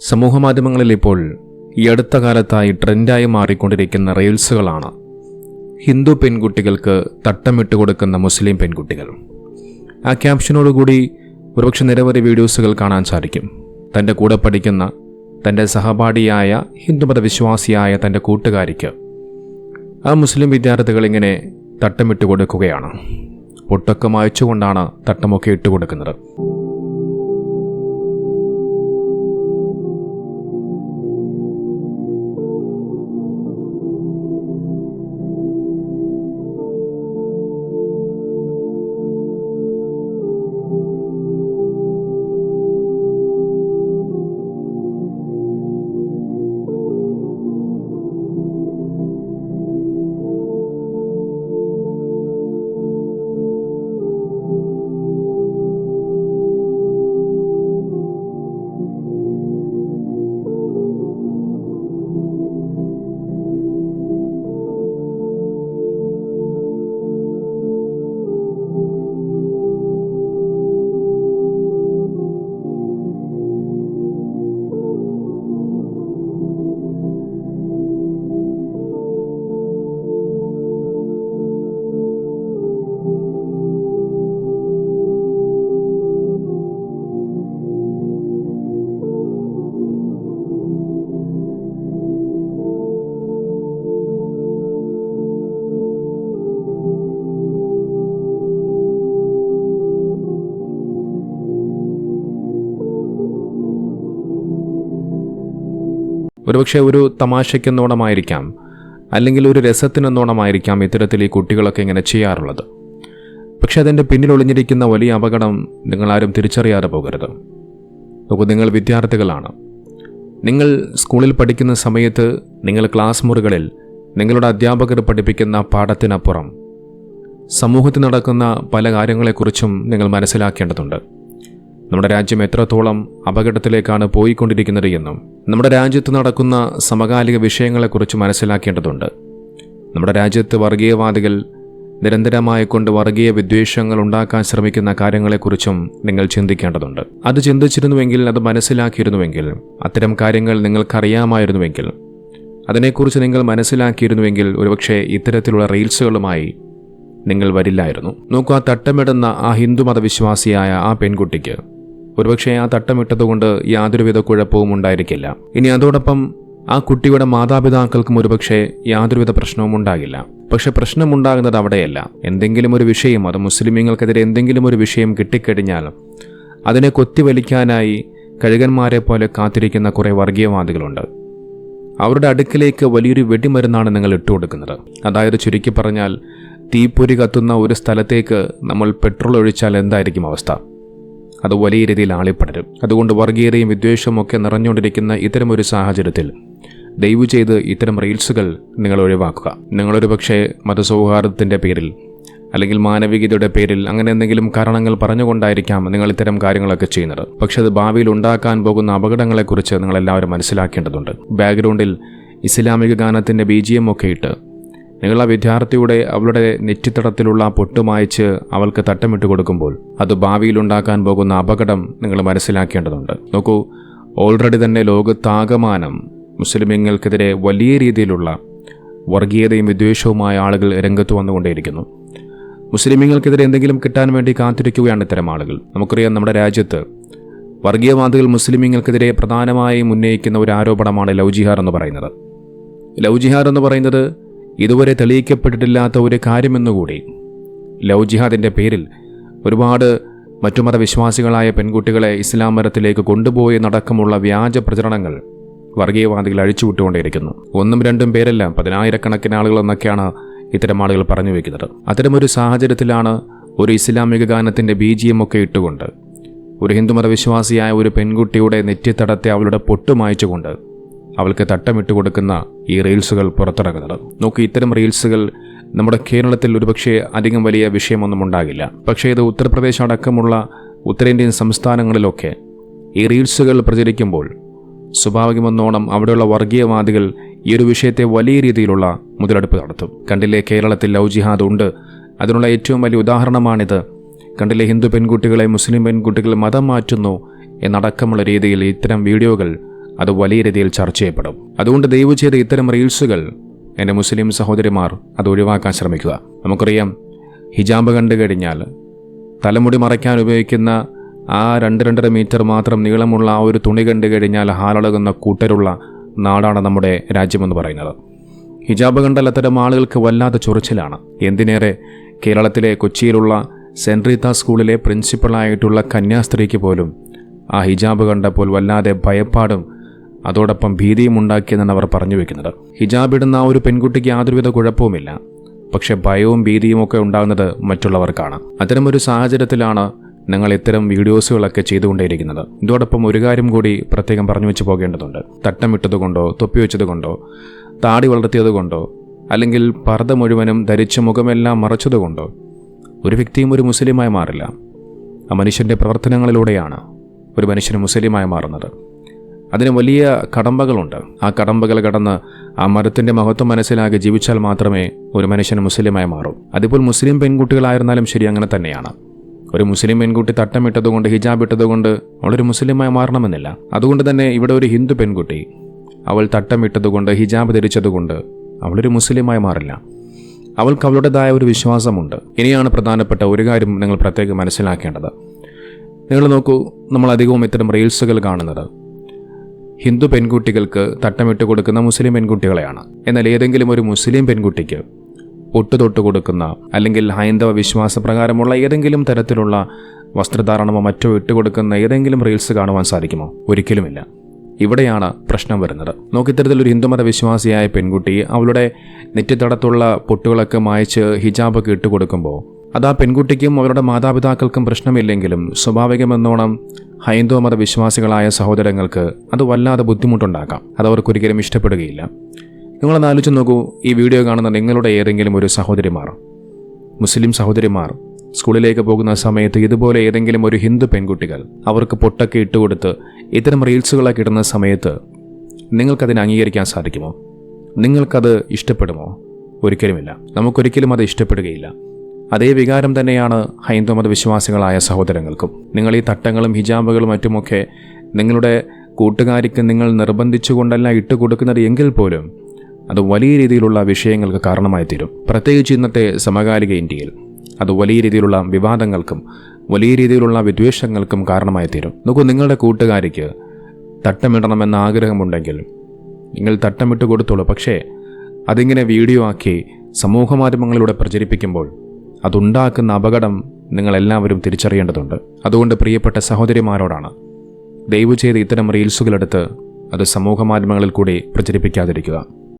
സമൂഹമാധ്യമങ്ങളിൽ ഇപ്പോൾ ഈ അടുത്ത കാലത്തായി ട്രെൻഡായി മാറിക്കൊണ്ടിരിക്കുന്ന റീൽസുകളാണ്. ഹിന്ദു പെൺകുട്ടികൾക്ക് തട്ടമിട്ട് കൊടുക്കുന്ന മുസ്ലിം പെൺകുട്ടികൾ. ആ ക്യാപ്ഷനോടുകൂടി ഒരുപക്ഷെ നിരവധി വീഡിയോസുകൾ കാണാൻ സാധിക്കും. തന്റെ കൂടെ പഠിക്കുന്ന തന്റെ സഹപാഠിയായ ഹിന്ദുമത വിശ്വാസിയായ തന്റെ കൂട്ടുകാരിക്ക് ആ മുസ്ലിം വിദ്യാർത്ഥികൾ ഇങ്ങനെ തട്ടമിട്ട് കൊടുക്കുകയാണ്. പൊട്ടൊക്കെ മായച്ചുകൊണ്ടാണ് തട്ടമൊക്കെ ഇട്ട് കൊടുക്കുന്നത്. ഒരുപക്ഷെ ഒരു തമാശയ്ക്കെന്നോണമായിരിക്കാം അല്ലെങ്കിൽ ഒരു രസത്തിനെന്നോണമായിരിക്കാം ഇത്തരത്തിൽ ഈ കുട്ടികളൊക്കെ ഇങ്ങനെ ചെയ്യാറുള്ളത്. പക്ഷെ അതിന്റെ പിന്നിൽ ഒളിഞ്ഞിരിക്കുന്ന വലിയ അപകടം നിങ്ങളാരും തിരിച്ചറിയാതെ പോകരുത്. നോക്കൂ നിങ്ങൾ വിദ്യാർത്ഥികളാണ്. നിങ്ങൾ സ്കൂളിൽ പഠിക്കുന്ന സമയത്ത് നിങ്ങൾ ക്ലാസ് മുറികളിൽ നിങ്ങളുടെ അധ്യാപകർ പഠിപ്പിക്കുന്ന പാഠത്തിനപ്പുറം സമൂഹത്തിൽ നടക്കുന്ന പല കാര്യങ്ങളെക്കുറിച്ചും നിങ്ങൾ മനസ്സിലാക്കേണ്ടതുണ്ട്. നമ്മുടെ രാജ്യം എത്രത്തോളം അപകടത്തിലേക്കാണ് പോയിക്കൊണ്ടിരിക്കുന്നത് എന്നും നമ്മുടെ രാജ്യത്ത് നടക്കുന്ന സമകാലിക വിഷയങ്ങളെക്കുറിച്ച് മനസ്സിലാക്കേണ്ടതുണ്ട്. നമ്മുടെ രാജ്യത്ത് വർഗീയവാദികൾ നിരന്തരമായി കൊണ്ട് വർഗീയ വിദ്വേഷങ്ങൾ ഉണ്ടാക്കാൻ ശ്രമിക്കുന്ന കാര്യങ്ങളെക്കുറിച്ചും നിങ്ങൾ ചിന്തിക്കേണ്ടതുണ്ട്. അത് ചിന്തിച്ചിരുന്നുവെങ്കിൽ അത് മനസ്സിലാക്കിയിരുന്നുവെങ്കിൽ അത്തരം കാര്യങ്ങൾ നിങ്ങൾക്കറിയാമായിരുന്നുവെങ്കിൽ അതിനെക്കുറിച്ച് നിങ്ങൾ മനസ്സിലാക്കിയിരുന്നുവെങ്കിൽ ഒരുപക്ഷെ ഇത്തരത്തിലുള്ള റീൽസുകളുമായി നിങ്ങൾ വരില്ലായിരുന്നു. നോക്കൂ ആ തട്ടമിടുന്ന ആ ഹിന്ദു മതവിശ്വാസിയായ ആ പെൺകുട്ടിക്ക് ഒരുപക്ഷെ ആ തട്ടമിട്ടതുകൊണ്ട് യാതൊരുവിധ കുഴപ്പവും ഉണ്ടായിരിക്കില്ല. ഇനി അതോടൊപ്പം ആ കുട്ടിയുടെ മാതാപിതാക്കൾക്കും ഒരുപക്ഷെ യാതൊരുവിധ പ്രശ്നവും ഉണ്ടാകില്ല. പക്ഷെ പ്രശ്നമുണ്ടാകുന്നത് അവിടെയല്ല. എന്തെങ്കിലും ഒരു വിഷയം അത് മുസ്ലിമീങ്ങൾക്കെതിരെ എന്തെങ്കിലും ഒരു വിഷയം കിട്ടിക്കഴിഞ്ഞാൽ അതിനെ കൊത്തിവലിക്കാനായി കഴുകന്മാരെ പോലെ കാത്തിരിക്കുന്ന കുറേ വർഗീയവാദികളുണ്ട്. അവരുടെ അടുക്കിലേക്ക് വലിയൊരു വെടിമരുന്നാണ് നിങ്ങൾ ഇട്ടുകൊടുക്കുന്നത്. അതായത് ചുരുക്കി പറഞ്ഞാൽ തീപ്പൊരി കത്തുന്ന ഒരു സ്ഥലത്തേക്ക് നമ്മൾ പെട്രോൾ ഒഴിച്ചാൽ എന്തായിരിക്കും അവസ്ഥ? അത് വലിയ രീതിയിൽ ആളിപ്പടരും. അതുകൊണ്ട് വർഗീയതയും വിദ്വേഷവും ഒക്കെ നിറഞ്ഞുകൊണ്ടിരിക്കുന്ന ഇത്തരമൊരു സാഹചര്യത്തിൽ ദയവ് ചെയ്ത് ഇത്തരം റീൽസുകൾ നിങ്ങൾ ഒഴിവാക്കുക. നിങ്ങളൊരു പക്ഷേ മതസൗഹാർദ്ദത്തിന്റെ പേരിൽ അല്ലെങ്കിൽ മാനവികതയുടെ പേരിൽ അങ്ങനെ എന്തെങ്കിലും കാരണങ്ങൾ പറഞ്ഞുകൊണ്ടായിരിക്കാം നിങ്ങൾ ഇത്തരം കാര്യങ്ങളൊക്കെ ചെയ്യുന്നത്. പക്ഷെ അത് ഭാവിയിൽ ഉണ്ടാക്കാൻ പോകുന്ന അപകടങ്ങളെക്കുറിച്ച് നിങ്ങൾ എല്ലാവരും മനസ്സിലാക്കേണ്ടതുണ്ട്. ബാക്ക്ഗ്രൗണ്ടിൽ ഇസ്ലാമിക ഗാനത്തിന്റെ ബീജിയം ഒക്കെ ഇട്ട് ആ വിദ്യാർത്ഥിയുടെ അവളുടെ നെറ്റിത്തടത്തിലുള്ള പൊട്ട് മായ്ച്ച് അവൾക്ക് തട്ടമിട്ട് കൊടുക്കുമ്പോൾ അത് ഭാവിയിൽ ഉണ്ടാക്കാൻ പോകുന്ന അപകടം നിങ്ങൾ മനസ്സിലാക്കേണ്ടതുണ്ട്. നോക്കൂ ഓൾറെഡി തന്നെ ലോകത്താകമാനം മുസ്ലിമീങ്ങൾക്കെതിരെ വലിയ രീതിയിലുള്ള വർഗീയതയും വിദ്വേഷവുമായ ആളുകൾ രംഗത്ത് വന്നുകൊണ്ടേയിരിക്കുന്നു. മുസ്ലിമീങ്ങൾക്കെതിരെ എന്തെങ്കിലും കിട്ടാൻ വേണ്ടി കാത്തിരിക്കുകയാണ് ഇത്തരം ആളുകൾ. നമുക്കറിയാം നമ്മുടെ രാജ്യത്ത് വർഗീയവാദികൾ മുസ്ലിമീങ്ങൾക്കെതിരെ പ്രധാനമായും ഉന്നയിക്കുന്ന ഒരു ആരോപണമാണ് ലൗജിഹാർ ജിഹാർ എന്ന് പറയുന്നത്. ലൗജിഹാർ ജിഹാർ എന്ന് പറയുന്നത് ഇതുവരെ തെളിയിക്കപ്പെട്ടിട്ടില്ലാത്ത ഒരു കാര്യമെന്നുകൂടി. ലവ് ജിഹാദിന്റെ പേരിൽ ഒരുപാട് മറ്റു മതവിശ്വാസികളായ പെൺകുട്ടികളെ ഇസ്ലാം മരത്തിലേക്ക് കൊണ്ടുപോയി നടക്കമുള്ള വ്യാജ പ്രചരണങ്ങൾ വർഗീയവാദികൾ അഴിച്ചുവിട്ടുകൊണ്ടേയിരിക്കുന്നു. ഒന്നും രണ്ടും പേരല്ല പതിനായിരക്കണക്കിന് ആളുകൾ എന്നൊക്കെയാണ് ഇത്തരം ആളുകൾ പറഞ്ഞു വയ്ക്കുന്നത് അത്തരമൊരു സാഹചര്യത്തിലാണ് ഒരു ഇസ്ലാമിക ഗാനത്തിന്റെ ബീജിയം ഒക്കെ ഇട്ടുകൊണ്ട് ഒരു ഹിന്ദുമതവിശ്വാസിയായ ഒരു പെൺകുട്ടിയുടെ നെറ്റിത്തടത്തെ അവളുടെ പൊട്ട് മായ്ച്ചുകൊണ്ട് അവൾക്ക് തട്ടമിട്ട് കൊടുക്കുന്ന ഈ റീൽസുകൾ പുറത്തിറങ്ങുന്നത്. നോക്കി ഇത്തരം റീൽസുകൾ നമ്മുടെ കേരളത്തിൽ ഒരുപക്ഷെ അധികം വലിയ വിഷയമൊന്നും ഉണ്ടാകില്ല. പക്ഷേ ഇത് ഉത്തർപ്രദേശ് അടക്കമുള്ള ഉത്തരേന്ത്യൻ സംസ്ഥാനങ്ങളിലൊക്കെ ഈ റീൽസുകൾ പ്രചരിക്കുമ്പോൾ സ്വാഭാവികമെന്നോണം അവിടെയുള്ള വർഗീയവാദികൾ ഈ ഒരു വിഷയത്തെ വലിയ രീതിയിലുള്ള മുതലെടുപ്പ് നടത്തും. കണ്ടില്ലേ കേരളത്തിൽ ലവ് ജിഹാദ് ഉണ്ട്. അതിനുള്ള ഏറ്റവും വലിയ ഉദാഹരണമാണിത്. കണ്ടില്ലേ ഹിന്ദു പെൺകുട്ടികളെ മുസ്ലിം പെൺകുട്ടികൾ മതം മാറ്റുന്നു എന്നടക്കമുള്ള രീതിയിൽ ഇത്തരം വീഡിയോകൾ അത് വലിയ രീതിയിൽ ചർച്ച ചെയ്യപ്പെടും. അതുകൊണ്ട് ദയവ് ചെയ്ത ഇത്തരം റീൽസുകൾ എന്റെ മുസ്ലിം സഹോദരിമാർ അത് ഒഴിവാക്കാൻ ശ്രമിക്കുക. നമുക്കറിയാം ഹിജാബ് കണ്ടു കഴിഞ്ഞാൽ തലമുടി മറയ്ക്കാൻ ഉപയോഗിക്കുന്ന ആ രണ്ട് രണ്ടര മീറ്റർ മാത്രം നീളമുള്ള ആ ഒരു തുണി കണ്ടു കഴിഞ്ഞാൽ ഹാലളകുന്ന കൂട്ടരുള്ള നാടാണ് നമ്മുടെ രാജ്യമെന്ന് പറയുന്നത്. ഹിജാബ് കണ്ടാൽ അത്തരം ആളുകൾക്ക് വല്ലാത്ത ചൊറിച്ചിലാണ്. എന്തിനേറെ കേരളത്തിലെ കൊച്ചിയിലുള്ള സെന്റ് റീത്ത സ്കൂളിലെ പ്രിൻസിപ്പളായിട്ടുള്ള കന്യാസ്ത്രീക്ക് പോലും ആ ഹിജാബ് കണ്ടപ്പോൾ വല്ലാതെ ഭയപ്പാടും അതോടൊപ്പം ഭീതിയും ഉണ്ടാക്കിയെന്നാണ് അവർ പറഞ്ഞു വെക്കുന്നത്. ഹിജാബ് ഇടുന്ന ആ ഒരു പെൺകുട്ടിക്ക് യാതൊരുവിധ കുഴപ്പവുമില്ല. പക്ഷെ ഭയവും ഭീതിയും ഒക്കെ ഉണ്ടാകുന്നത് മറ്റുള്ളവർക്കാണ്. അത്തരമൊരു സാഹചര്യത്തിലാണ് നിങ്ങൾ ഇത്തരം വീഡിയോസുകളൊക്കെ ചെയ്തുകൊണ്ടേയിരിക്കുന്നത്. ഇതോടൊപ്പം ഒരു കാര്യം കൂടി പ്രത്യേകം പറഞ്ഞു വെച്ച് പോകേണ്ടതുണ്ട്. തട്ടമിട്ടതുകൊണ്ടോ തൊപ്പി വെച്ചതുകൊണ്ടോ താടി വളർത്തിയതുകൊണ്ടോ അല്ലെങ്കിൽ പർദ്ദ മുഴുവനും ധരിച്ച മുഖമെല്ലാം മറച്ചതുകൊണ്ടോ ഒരു വ്യക്തിയും ഒരു മുസ്ലിമായി മാറില്ല. ആ മനുഷ്യന്റെ പ്രവർത്തനങ്ങളിലൂടെയാണ് ഒരു മനുഷ്യന് മുസ്ലിമായി മാറുന്നത്. അതിന് വലിയ കടമ്പകളുണ്ട്. ആ കടമ്പകൾ കടന്ന് ആ മരത്തിന്റെ മഹത്വം മനസ്സിലാക്കി ജീവിച്ചാൽ മാത്രമേ ഒരു മനുഷ്യൻ മുസ്ലിമായി മാറൂ. അതിപ്പോൾ മുസ്ലിം പെൺകുട്ടികളായിരുന്നാലും ശരി അങ്ങനെ തന്നെയാണ്. ഒരു മുസ്ലിം പെൺകുട്ടി തട്ടമിട്ടതുകൊണ്ട് ഹിജാബ് ഇട്ടതുകൊണ്ട് അവളൊരു മുസ്ലിമായി മാറണമെന്നില്ല. അതുകൊണ്ട് തന്നെ ഇവിടെ ഒരു ഹിന്ദു പെൺകുട്ടി അവൾ തട്ടമിട്ടതുകൊണ്ട് ഹിജാബ് ധരിച്ചതുകൊണ്ട് അവളൊരു മുസ്ലിമായി മാറില്ല. അവൾക്ക് അവളുടേതായ ഒരു വിശ്വാസമുണ്ട്. ഇനിയാണ് പ്രധാനപ്പെട്ട ഒരു കാര്യം നിങ്ങൾ പ്രത്യേകം മനസ്സിലാക്കേണ്ടത്. നിങ്ങൾ നോക്കൂ നമ്മൾ അധികവും ഇത്തരം റീൽസുകൾ കാണുന്നത്. ഹിന്ദു പെൺകുട്ടികൾക്ക് തട്ടമിട്ട് കൊടുക്കുന്ന മുസ്ലിം പെൺകുട്ടികളെയാണ്. എന്നാൽ ഏതെങ്കിലും ഒരു മുസ്ലിം പെൺകുട്ടിക്ക് ഒട്ടു തൊട്ട് കൊടുക്കുന്ന അല്ലെങ്കിൽ ഹൈന്ദവ വിശ്വാസപ്രകാരമുള്ള ഏതെങ്കിലും തരത്തിലുള്ള വസ്ത്രധാരണമോ മറ്റോ ഇട്ട് കൊടുക്കുന്ന ഏതെങ്കിലും റീൽസ് കാണുവാൻ സാധിക്കുമോ? ഒരിക്കലുമില്ല. ഇവിടെയാണ് പ്രശ്നം വരുന്നത്. നോക്കിത്തരത്തിൽ ഒരു ഹിന്ദുമത വിശ്വാസിയായ പെൺകുട്ടി അവളുടെ നെറ്റിത്തടത്തുള്ള പൊട്ടുകളൊക്കെ മായച്ച് ഹിജാബൊക്കെ ഇട്ട് കൊടുക്കുമ്പോൾ അത് ആ പെൺകുട്ടിക്കും അവരുടെ മാതാപിതാക്കൾക്കും പ്രശ്നമില്ലെങ്കിലും സ്വാഭാവികമെന്നോണം ഹൈന്ദവ മത വിശ്വാസികളായ സഹോദരങ്ങൾക്ക് അത് വല്ലാതെ ബുദ്ധിമുട്ടുണ്ടാക്കാം. അത് അവർക്കൊരിക്കലും ഇഷ്ടപ്പെടുകയില്ല. നിങ്ങളൊന്ന് ആലോചിച്ച് നോക്കൂ ഈ വീഡിയോ കാണുന്ന നിങ്ങളുടെ ഏതെങ്കിലും ഒരു സഹോദരിമാർ മുസ്ലിം സഹോദരിമാർ സ്കൂളിലേക്ക് പോകുന്ന സമയത്ത് ഇതുപോലെ ഏതെങ്കിലും ഒരു ഹിന്ദു പെൺകുട്ടികൾ അവർക്ക് പൊട്ടൊക്കെ ഇട്ടുകൊടുത്ത് ഇത്തരം റീൽസുകളൊക്കെ ഇടുന്ന സമയത്ത് നിങ്ങൾക്കതിനെ അംഗീകരിക്കാൻ സാധിക്കുമോ? നിങ്ങൾക്കത് ഇഷ്ടപ്പെടുമോ? ഒരിക്കലുമില്ല. നമുക്കൊരിക്കലും അത് ഇഷ്ടപ്പെടുകയില്ല. അതേ വികാരം തന്നെയാണ് ഹൈന്ദവ വിശ്വാസികളായ സഹോദരങ്ങൾക്കും. നിങ്ങൾ ഈ തട്ടങ്ങളും ഹിജാബുകളും മറ്റുമൊക്കെ നിങ്ങളുടെ കൂട്ടുകാരിക്ക് നിങ്ങൾ നിർബന്ധിച്ചുകൊണ്ടല്ല ഇട്ട് കൊടുക്കുന്നത് എങ്കിൽ പോലും അത് വലിയ രീതിയിലുള്ള വിഷയങ്ങൾക്ക് കാരണമായി തീരും. പ്രത്യേകിച്ച് ഇന്നത്തെ സമകാലിക ഇന്ത്യയിൽ അത് വലിയ രീതിയിലുള്ള വിവാദങ്ങൾക്കും വലിയ രീതിയിലുള്ള വിദ്വേഷങ്ങൾക്കും കാരണമായി തീരും. നോക്കൂ നിങ്ങളുടെ കൂട്ടുകാരിക്ക് തട്ടമിടണമെന്ന ആഗ്രഹമുണ്ടെങ്കിൽ നിങ്ങൾ തട്ടമിട്ട് കൊടുത്തോളൂ. പക്ഷേ അതിങ്ങനെ വീഡിയോ ആക്കി സമൂഹ മാധ്യമങ്ങളിലൂടെ പ്രചരിപ്പിക്കുമ്പോൾ അതുണ്ടാക്കുന്ന അപകടം നിങ്ങളെല്ലാവരും തിരിച്ചറിയേണ്ടതുണ്ട്. അതുകൊണ്ട് പ്രിയപ്പെട്ട സഹോദരിമാരോടാണ് ദയവ് ചെയ്ത് ഇത്തരം റീൽസുകളെടുത്ത് അത് സമൂഹ മാധ്യമങ്ങളിൽ കൂടി പ്രചരിപ്പിക്കാതിരിക്കുക.